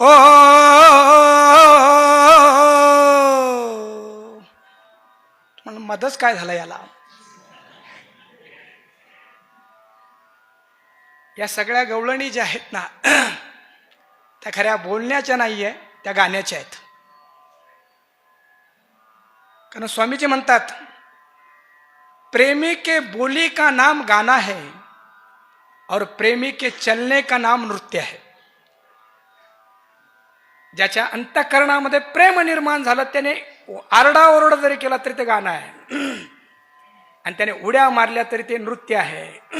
ओ म्हणून मदच काय झालं याला? या सगळ्या गवळणी ज्या आहेत ना त्या खऱ्या बोलण्याच्या नाही आहे त्या गाण्याच्या आहेत. कारण स्वामीजी म्हणतात प्रेमी के बोली का नाम गाना है और प्रेमी के चलने का नाम नृत्य है. ज्याच्या अंतकरणामध्ये प्रेम निर्माण झालं त्याने आरडाओरडा जरी केला तरी ते गाणं आहे. आणि त्याने उड्या मारल्या तरी ते नृत्य आहे.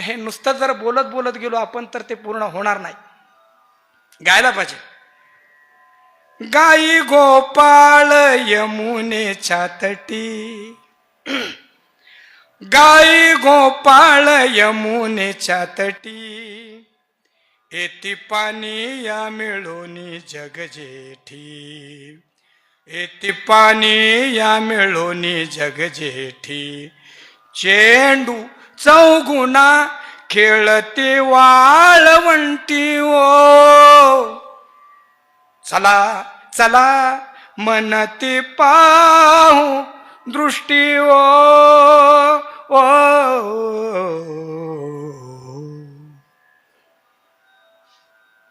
हे नुसतं जर बोलत बोलत गेलो आपण तर ते पूर्ण होणार नाही. गायला पाहिजे. गाई गोपाळ यमुनेच्या तटी. गाई गोपाळ यमुनेच्या तटी. येती पाणी या मिळोनी जग जेठी. येती पाणी या मिळोनी जग जेठी. चेंडू चौगुणा खेळते वाळवंटी ओ. चला चला मनते पाहू दृष्टी ओ.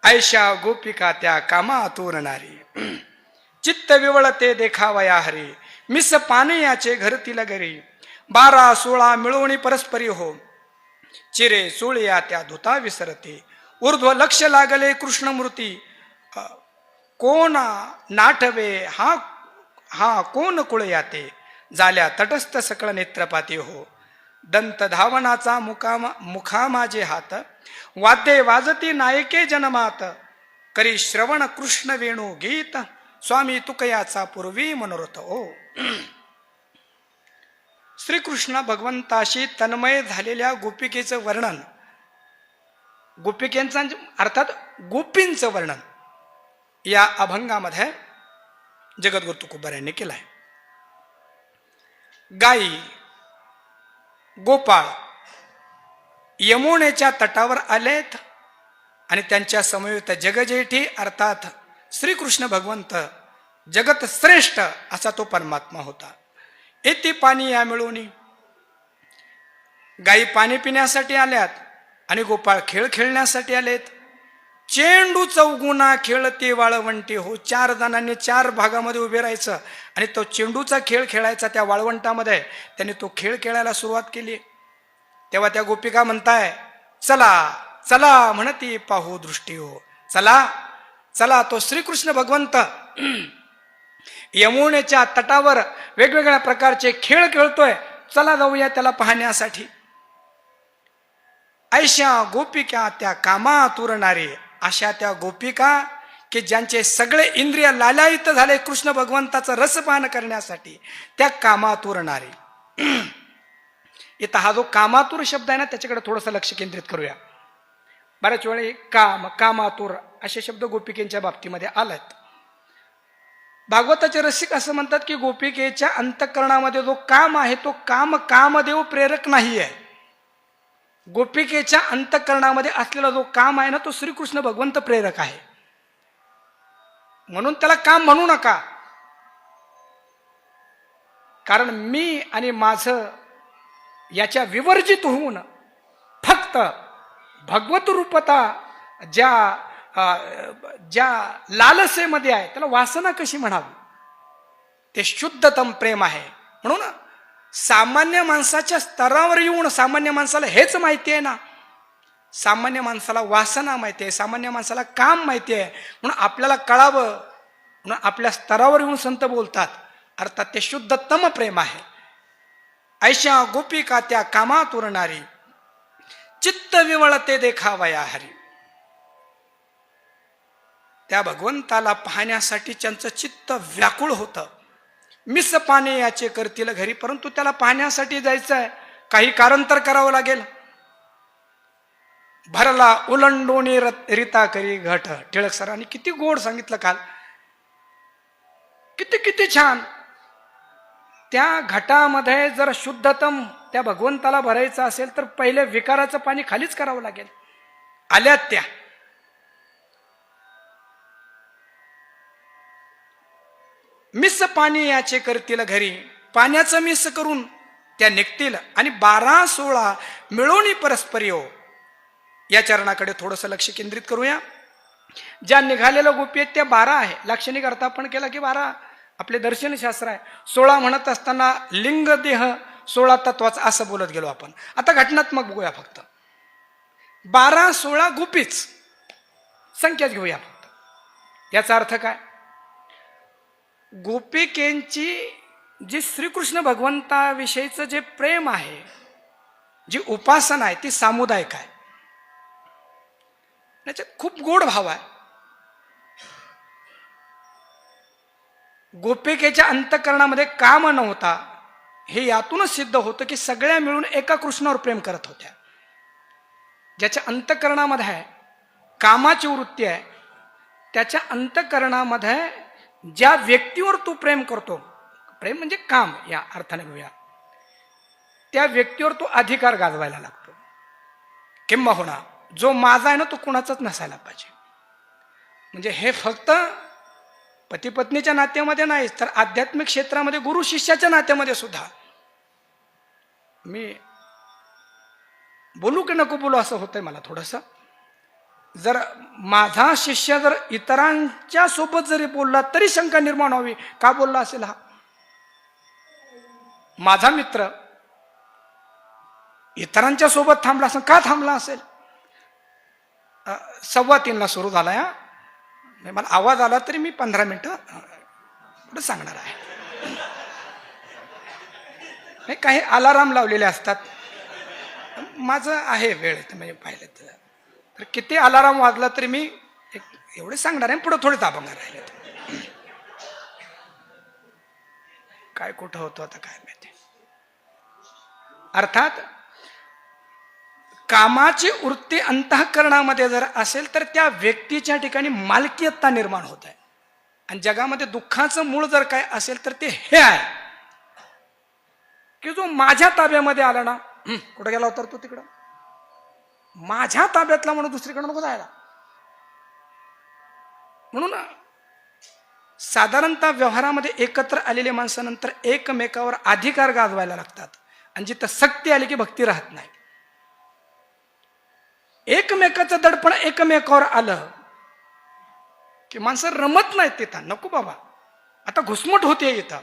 ऐशा गोपिका त्या कामा तोरणारी चित्त विवळते देखावया हरी. मिस पानयाचे घरतील घरी. बारा सोळा मिळवणी परस्परी हो. चिरे चोळया त्या धुता विसरते. ऊर्ध्व लक्ष लागले कृष्णमूर्ती. कोण नाठवे हा हा कोण कुळ याते झाल्या तटस्थ सकळ नेत्रपाती हो. दंत धावनाचा मुकामा मुखा माझे हात. वाद्ये वाजती नायके जनमात. करी श्रवण कृष्ण वेणू गीत. स्वामी तुकयाचा पूर्वी मनोरथ ओ. श्रीकृष्ण भगवंताशी तन्मय झालेल्या गोपिकेचं वर्णन. गोपिकेंचं म्हणजे, अर्थात गोपींचं वर्णन. या अभंगामध्ये जगद्गुरु तुकोबर यांनी केलं आहे गाई गोपाळ यमुनेच्या तटावर आलेत आणि त्यांच्या समवेत जगजेठी अर्थात श्रीकृष्ण भगवंत जगत श्रेष्ठ असा तो परमात्मा होता. येते पाणी या मिळवणी गायी पाणी पिण्यासाठी आल्यात आणि गोपाळ खेळ खेळण्यासाठी आलेत. चेंडू चौगुणा खेळते वाळवंटी हो. चार जणांनी चार भागामध्ये उभे राहायचं आणि तो चेंडूचा खेळ खेळायचा त्या वाळवंटामध्ये. त्यांनी तो खेळ खेळायला सुरुवात केली. तेव्हा त्या गोपिका म्हणताय चला चला म्हणती पाहू दृष्टी हो. चला चला तो श्रीकृष्ण भगवंत यमुनेच्या तटावर वेगवेगळ्या प्रकारचे खेळ खेळतोय. चला जाऊया त्याला पाहण्यासाठी. ऐशा गोपिका त्या कामा तुरणारे अशा त्या गोपिका की ज्यांचे सगळे इंद्रिय लालायित झाले कृष्ण भगवंताचं रसपान करण्यासाठी त्या कामात उरणारे. इथं हा जो कामातूर शब्द आहे ना त्याच्याकडे थोडंसं लक्ष केंद्रित करूया. बऱ्याच वेळी काम कामातूर असे शब्द गोपिकेंच्या बाबतीमध्ये आलात. भागवताचे रसिक असं म्हणतात की गोपिकेच्या अंतकरणामध्ये जो काम आहे तो काम कामदेव प्रेरक नाही आहे गोपिकेच्या अंतकरणामध्ये असलेला जो काम आहे ना तो श्रीकृष्ण भगवंत प्रेरक आहे. म्हणून त्याला काम म्हणू नका. कारण मी आणि माझं याच्या विवर्जित होऊन फक्त भगवत रूपता ज्या ज्या लालसेमध्ये आहे त्याला वासना कशी म्हणावी? ते शुद्धतम प्रेम आहे. म्हणून सामान्य माणसाच्या स्तरावर येऊन सामान्य माणसाला हेच माहिती आहे ना? सामान्य माणसाला वासना माहिती आहे सामान्य माणसाला काम माहिती आहे. म्हणून आपल्याला कळावं म्हणून आपल्या स्तरावर येऊन संत बोलतात. अर्थात ते शुद्धतम प्रेम आहे. ऐशा गोपिका त्या कामात उरणारी? चित्त विवळते देखावया हरी. त्या भगवंताला पाहण्यासाठी त्यांचं चित्त व्याकुळ होतं. मिस पाने याचे करतील घरी परंतु त्याला पाहण्यासाठी जायचं आहे काही कारण तर करावं लागेल. भरला उलंडोणी रत- करी घट. टिळक सरांनी किती गोड सांगितलं काल. किती किती छान. त्या घटामध्ये जर शुद्धतम त्या भगवंताला भरायचं असेल तर पहिले विकाराचं पाणी खालीच करावं लागेल. आल्यात त्या. मिस पाणी याचे करतील घरी. पाण्याचं मिस करून त्या निघतील आणि बारा सोळा मिळून परस्पर हो या चरणाकडे थोडस लक्ष केंद्रित करूया. ज्या निघालेल्या गोपी आहेत त्या बारा आहे. लाक्षणिक अर्थ आपण केला की बारा. आपले दर्शनशास्त्र आहे. सोळा म्हणत असताना लिंग देह सोळा तत्वाचा असं बोलत गेलो आपण. आता घटनात्मक बघूया फक्त. बारा सोळा गोपीच संख्याच घेऊया फक्त. याचा अर्थ काय? गोपिकेंची जी श्रीकृष्ण भगवंताविषयीचं जे प्रेम आहे जी उपासना आहे ती सामुदायिक आहे. त्याच्यात खूप गोड भाव आहे. गोपिकेच्या अंतकरणामध्ये काम नव्हता हे यातूनच सिद्ध होतं की सगळ्या मिळून एका कृष्णावर प्रेम करत होत्या. ज्याच्या अंतकरणामध्ये आहे कामाची वृत्ती आहे त्याच्या अंतकरणामध्ये ज्या व्यक्तीवर तू प्रेम करतो प्रेम म्हणजे काम या अर्थाने घेऊया त्या व्यक्तीवर तो अधिकार गाजवायला लागतो. किंबहुना जो माझा आहे ना तो कुणाचाच नसायला पाहिजे. म्हणजे हे फक्त पती पत्नीच्या नात्यामध्ये नाही तर आध्यात्मिक क्षेत्रामध्ये गुरु शिष्याच्या नात्यामध्ये सुद्धा. मी बोलू की नको बोलू असं होतंय मला थोडंसं. जर माझा शिष्य जर इतरांच्या सोबत जरी बोलला तरी शंका निर्माण व्हावी. का बोलला असेल हा? माझा मित्र इतरांच्या सोबत थांबला असेल का थांबला असेल? सव्वा तीनला सुरू झाला या नाही मला आवाज आला तरी मी पंधरा मिनटं अ, पुढे सांगणार आहे. नाही काही अलाराम लावलेले असतात. माझं आहे वेळ ते म्हणजे पाहिलं तर. तर किती अलाराम वाजला तरी मी एक एवढे सांगणार आहे पुढे थोडे तापंगार राहिले काय कुठं होतं आता काय माहिती. अर्थात कामाची वृत्ती अंतःकरणामध्ये जर असेल तर त्या व्यक्तीच्या ठिकाणी मालकीयत्ता निर्माण होत. आहे आणि जगामध्ये दुःखाचं मूळ जर काय असेल तर ते हे आहे. की जो माझ्या ताब्यामध्ये आला ना कुठं गेला होता तो तिकडं? माझ्या ताब्यातला म्हणून दुसरीकडे नको जायला. म्हणून साधारणतः व्यवहारामध्ये एकत्र आलेल्या माणसानंतर एकमेकावर अधिकार गाजवायला लागतात. आणि जिथं सक्ती आली की भक्ती राहत नाही. एकमेकाचं दडपण एकमेकावर आलं की माणसं रमत नाहीत तिथं. नको बाबा. आता घुसमट होते इथं.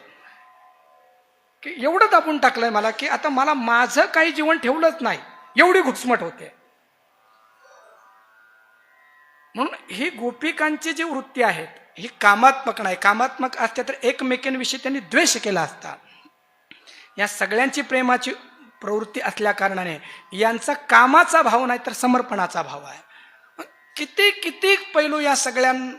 की एवढं दाबून टाकलंय मला की आता मला माझं काही जीवन ठेवलंच नाही. एवढी घुसमट होते. म्हणून ही गोपिकांची जी वृत्ती आहेत ही कामात्मक नाही. कामात्मक असते तर एकमेकांविषयी त्यांनी द्वेष केला असता. या सगळ्यांची प्रेमाची प्रवृत्ती असल्या कारणाने यांचा कामाचा भाव नाही तर समर्पणाचा भाव आहे. किती किती पैलू या सगळ्यां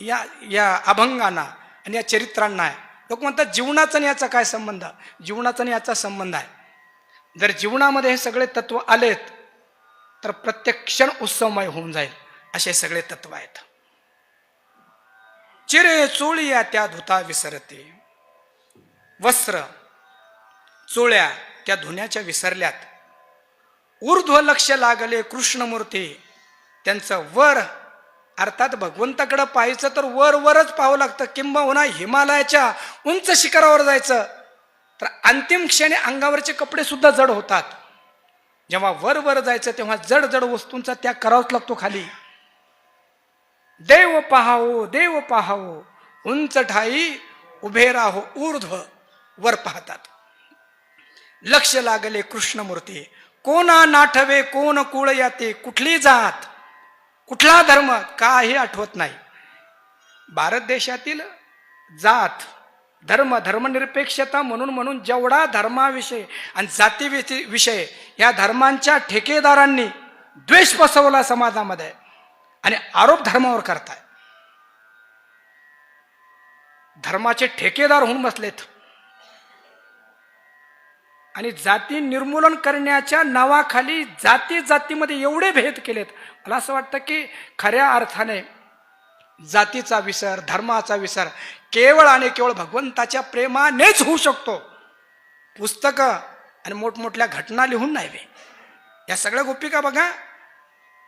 या या अभंगांना आणि या चरित्रांना आहे. लोक म्हणतात जीवनाचा आणि याचा काय संबंध? जीवनाचा आणि याचा संबंध आहे. जर जीवनामध्ये हे सगळे तत्व आलेत तर प्रत्येक क्षण उत्सवमय होऊन जाईल. असे सगळे तत्व आहेत. चिरे चोळिया त्या धुता विसरते. वस्त्र चोळ्या त्या धुण्याच्या विसरल्यात. ऊर्ध्व लक्ष लागले कृष्णमूर्ती. त्यांचं वर अर्थात भगवंताकडं पाहायचं तर वर वरच पाहावं लागतं. किंबहुना हिमालयाच्या उंच शिखरावर जायचं. तर अंतिम क्षणी अंगावरचे कपडे सुद्धा जड होतात. जेव्हा वर वर जायचं तेव्हा जड जड वस्तूंचा त्याग करावाच लागतो खाली. देव पहावो देव पहावो. उंच ठाई उभे राहो ऊर्ध्व. वर पाहतात. लक्ष लागले कृष्णमूर्ती. कोणा नाठवे कोण कुळ याते कुठली जात कुठला धर्म काही आठवत नाही. भारत देशातील जात धर्म धर्मनिरपेक्षता म्हणून म्हणून जेवढा धर्माविषयी आणि जाती विषय या धर्मांच्या ठेकेदारांनी द्वेष पसवला समाजामध्ये आणि आरोप धर्मावर करताय. धर्माचे ठेकेदार होऊन बसलेत. आणि जाती निर्मूलन करण्याच्या नावाखाली जाती जातीमध्ये एवढे भेद केलेत. मला असं वाटतं की खऱ्या अर्थाने जातीचा विसर धर्माचा विसर केवळ आणि केवळ भगवंताच्या प्रेमानेच होऊ शकतो. पुस्तकं आणि मोठमोठ्या घटना लिहून नाही या सगळ्या गोपिका बघा?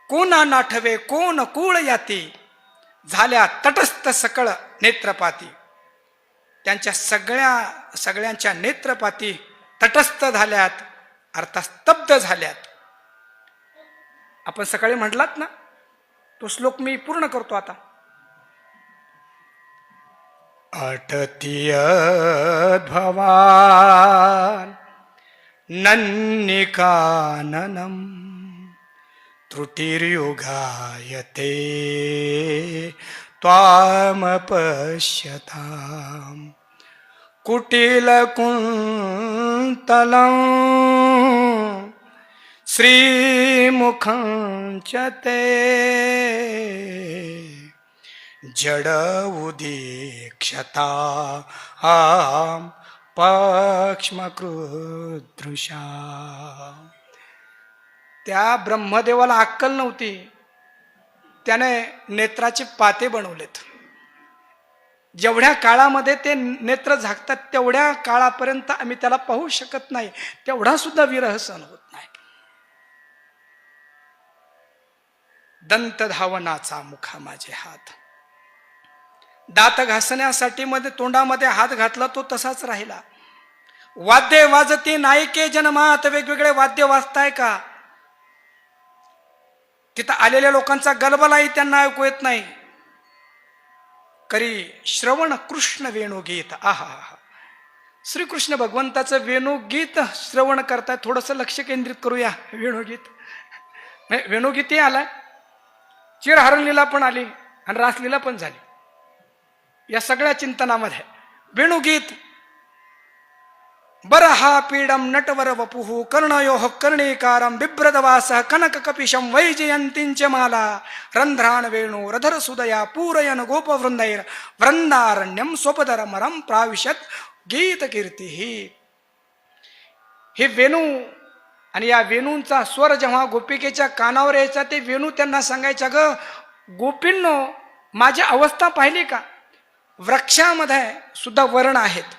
कोणा नाठवे कोण कुळ याती? झाल्या तटस्थ सकळ नेत्रपाती. त्यांच्या सगळ्या सगळ्यांच्या नेत्रपाती तटस्थ झाल्यात अर्थात स्तब्ध झाल्यात. आपण सकाळी म्हटलात ना तो श्लोक मी पूर्ण करतो आता. अटतीय भवान नन्निकाननम त्रुटिर्युगायते त्वाम पश्यताम कुटिलकुन्तलं श्रीमुखं च ते जड उदीक्षता आम पक्ष्मकृदृशा. त्या ब्रह्मदेवाला अक्कल नव्हती. त्याने नेत्राचे पाते बनवलेत. जेवढ्या काळामध्ये ते नेत्र झाकतात तेवढ्या काळापर्यंत आम्ही त्याला पाहू शकत नाही. तेवढा सुद्धा विरह सहन होत नाही. दंत धावनाचा मुखा माझे हात. दात घासण्यासाठी मध्ये तोंडामध्ये हात घातला तो तसाच राहिला. वाद्य वाजते नायके जन्मात वेगवेगळे वाद्य वाजताय का? तिथं आलेल्या लोकांचा गलबलाही त्यांना ऐकू येत नाही. करी श्रवण कृष्ण वेणुगीत आहा आहा. श्रीकृष्ण भगवंताचं वेणुगीत श्रवण करताय थोडंसं लक्ष केंद्रित करूया वेणुगीत म्हणजे वेणुगीतही आलाय चिरहरणलीला पण आली आणि रासलीला पण झाली या सगळ्या चिंतनामध्ये वेणुगीत बरहा पीडम नटवर वपुः कर्णयोः कर्णीकारं बिभ्रदवासः कनककपिशं वैजयन्तीञ्च माला। रन्ध्रान् वेणु रधर सुदया पूरयन गोपवृन्दैर वृन्दारण्यं स्वपदरमरं प्राविशत गीतकीर्तीः। हे वेणू आणि या वेणूंचा स्वर जेव्हा गोपिकेच्या कानावर यायचा ते वेणू त्यांना सांगायच्या ग गोपींनो माझी अवस्था पाहिली का? वृक्षामध्ये सुद्धा वर्ण आहेत.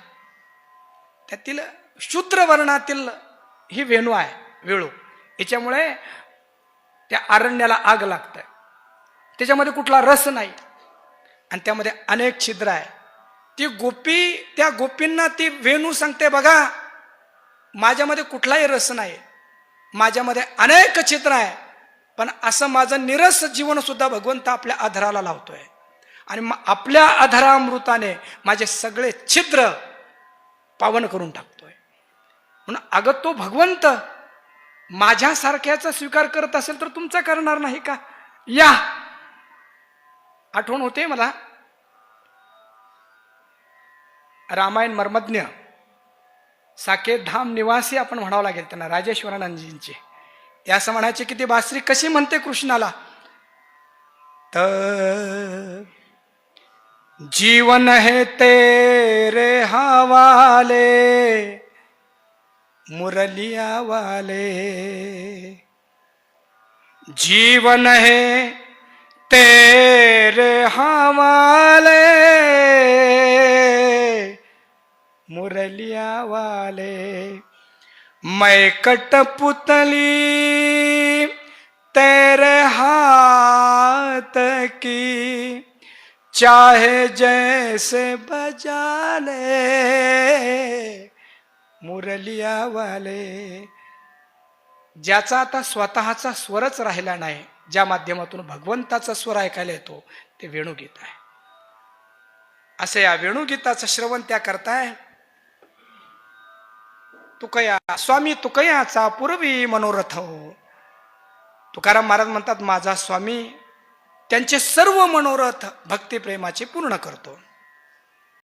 त्यातील शूद्र वर्णातील ही वेणू आहे वेळू. याच्यामुळे त्या अरण्याला आग लागत. त्याच्यामध्ये कुठला रस नाही. आणि त्यामध्ये अनेक छिद्र आहे. ती गोपी त्या गोपींना ती वेणू सांगते बघा माझ्यामध्ये कुठलाही रस नाही. माझ्यामध्ये अनेक छिद्र आहे. पण असं माझं निरस जीवन सुद्धा भगवंत आपल्या आधाराला लावतोय. आणि आपल्या आधारामृताने माझे सगळे छिद्र पावन करून टाकतोय. म्हणून अगं तो भगवंत माझ्यासारख्याचा स्वीकार करत असेल तर तुमचा करणार नाही का? या. आठवण होते मला? रामायण मर्मज्ञ. साकेत धाम निवासी आपण म्हणावं लागेल त्यांना राजेश्वरानंदजींचे. या असं म्हणायचे की ती बासरी कशी म्हणते कृष्णाला? तर जीवन है तेरे हवाले, मुरलिया वाले। जीवन है तेरे हवाले, मुरलिया वाले। मैं कटपुतली तेरे हाथ की चाहे जैसे बजा ले मुरलिया वाले। ज्याचा आता स्वतःचा स्वरच राहिला नाही ज्या माध्यमातून भगवंताचा स्वर ऐकायला येतो ते वेणुगीत आहे. असे या वेणुगीताचं श्रवण त्या करताय. तुकया स्वामी तुकयाचा पूर्वी मनोरथ हो. तुकाराम महाराज म्हणतात माझा स्वामी त्यांचे सर्व मनोरथ भक्तिप्रेमाचे पूर्ण करतो.